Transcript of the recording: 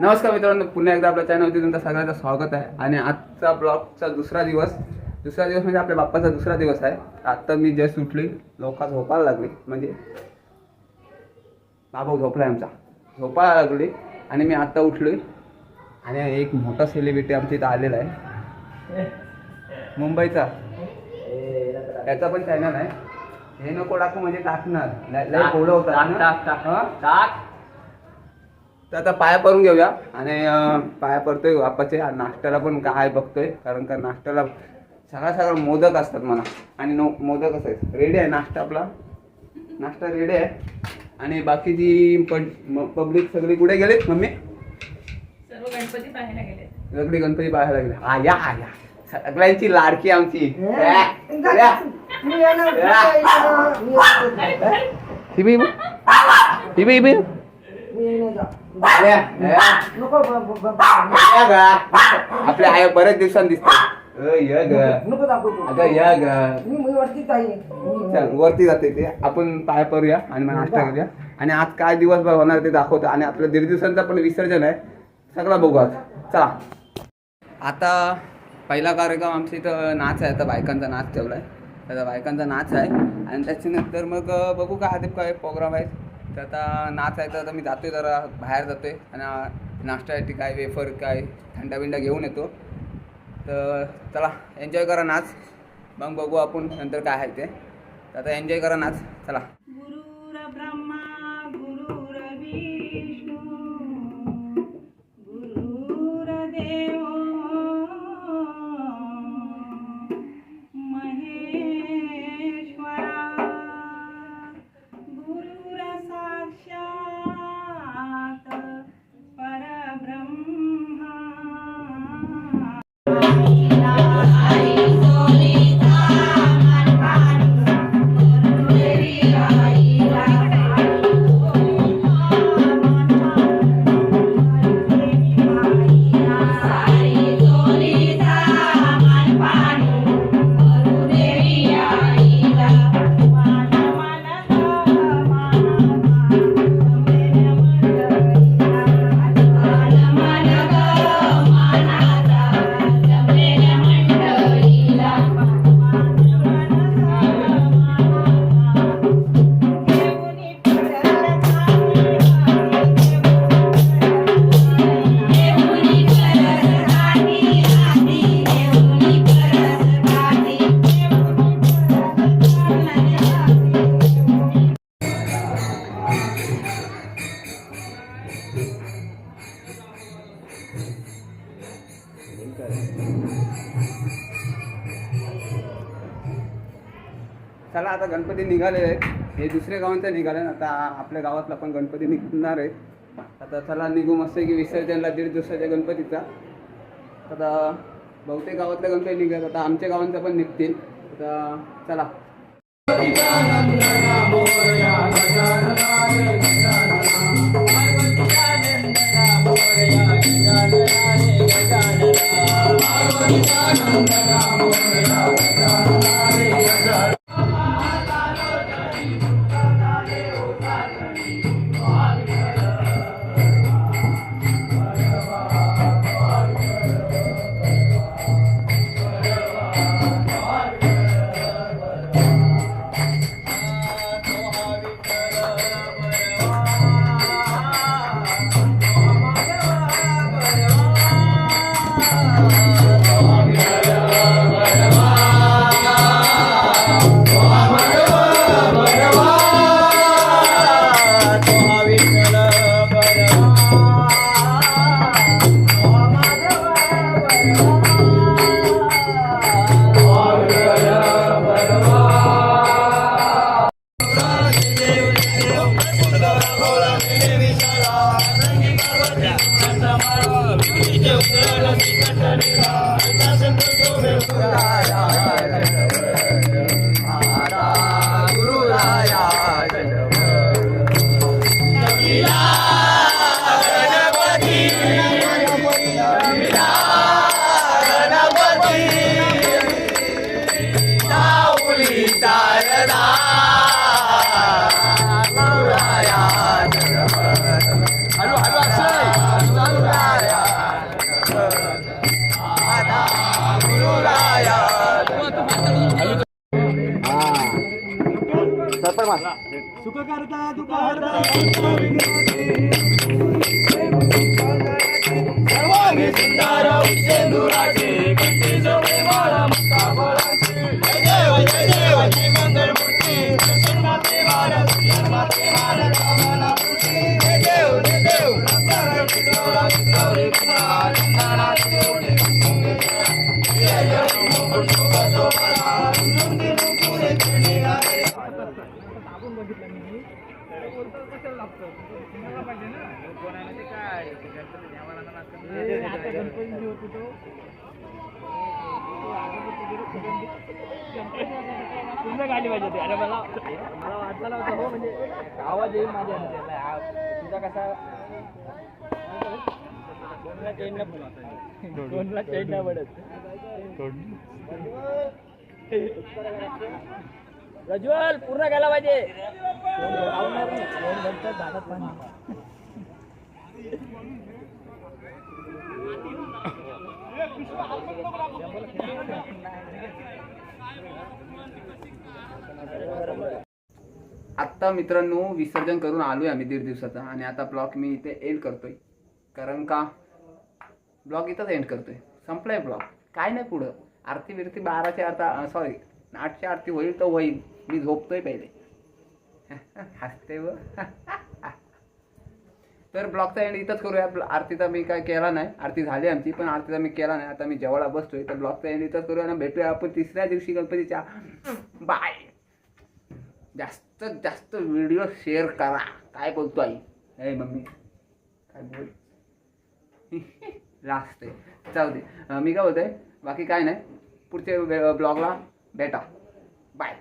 नमस्कार मित्रांनो पुन्हा एकदा आपल्या चॅनलवरती तुमचं सगळ्यांचं स्वागत आहे. आणि आजचा ब्लॉगचा दुसरा दिवस दुसरा दिवस म्हणजे आपल्या बाप्पाचा दुसरा दिवस आहे. आत्ता मी जस्ट उठली लोका झोपायला लागली म्हणजे बाबा झोपला आमचा. झोपायला लागली आणि मी आत्ता उठलोय. आणि एक मोठा सेलिब्रिटी आमच्या इथं आलेला आहे. मुंबईचा. त्याचा पण चॅनल आहे. हे नको टाकू म्हणजे टाकणार. लय- होतात टाक, ना. टाक, टाक. हं? टाक. तर आता पाया पडून घेऊया. आणि अं, पाया पडतोय बाप्पाचे आणि नाश्त्याला पण काय बघतोय. कारण का नाश्त्याला सगळा सगळा मोदक असतात मला आणि नो मोदक असं आहे रेडी आहे नाश्ता आपला? नाश्ता रेडी आहे. आणि बाकीची पब्लिक सगळी कुठे गेलेत मम्मी? सर्व गणपती पाहायला गेले सगळी गणपती पाहायला गेले हा या हा या. सगळ्यांची लाडकी आमची. हिबी. आपल्या आई बऱ्याच दिवसांनी दिसते. वरती जाते ते. आपण पाय पडूया आणि मग नाश्ता करूया. आणि आज काय दिवसभर होणार ते दाखवतो. आणि आपल्या दीड दिवसांचा पण विसर्जन आहे. सगळा बघू आज चला. आता पहिला कार्यक्रम आमच्या इथं नाच आहे आता बायकांचा नाच ठेवला आहे आता बायकांचा नाच आहे आणि त्याच्यानंतर मग बघू काय आधी काय प्रोग्राम आहे तर आता नाच आहे तर आता मी जातोय जरा बाहेर जातोय आणि नाश्त्यासाठी काय वेफर काय थंडा बिंडा घेऊन येतो. तर चला एन्जॉय करा नाच. मग बघू आपण नंतर काय आहे ते. तर आता एन्जॉय करा नाच. चला. आता गणपती निघाले आहेत. हे दुसऱ्या गावांचा निघाले. आता आपल्या गावातला पण गणपती निघणार आहे. आता चला निघू मस्त की विसर्जनला दीड दिवसाच्या गणपतीचा. आता बहुतेक गावातल्या गणपती निघतात आता आमच्या गावांचा पण निघतील. आता चला. Thank you. सुख करता दुःख हरता सर्वांगी सुंदर उच्चेंदुराचे कंठी जवळे माळा मस्ता फळाची जय देव जय देव जय मंगल मूर्ती जन्माते भारत जन्माते भारत कामना पूर्ती जय देव जय देव रत्नाकर चित्रवरा चित्रवरी कुमार चंदनाचे तुझं गाडी पाहिजे होती अरे मला मला वाटलं होतं हो म्हणजे आवाज येईल माझ्या तुझा कसा दोनला चेन न पडत दोनला चेन न पडत प्रज्वल पूर्ण गेला पाहिजे. नंतर नाही. पाणी. आत्ता मित्रांनो विसर्जन करून आलोय आम्ही दीड दिवसाचा आणि आता ब्लॉग मी इथे एंड करतोय. कारण का? ब्लॉग इथंच एंड करतोय. संपलाय ब्लॉग. काय नाही पुढं. आरती बिरती बाराची आता सॉरी आठची आरती होईल तर होईल. मी झोपतोय पहिले. हसते व. तर ब्लॉगचा एंड इथंच करूया. आरतीचा मी काय केला नाही. आरती झाली आमची पण आरतीचा मी केला नाही. आता मी जेवायला बसतोय. तर ब्लॉगचा एंड इथंच करूया आणि भेटूया आपण तिसऱ्या दिवशी गणपतीच्या. बाय जास्तीत जास्त व्हिडिओ शेअर करा. काय बोलतो आई? हे मम्मी. काय बोल? लास्ट आहे. जाऊ दे. मी काय बोलतोय? बाकी काय नाही. पुढच्या ब्लॉगला भेटा. बाय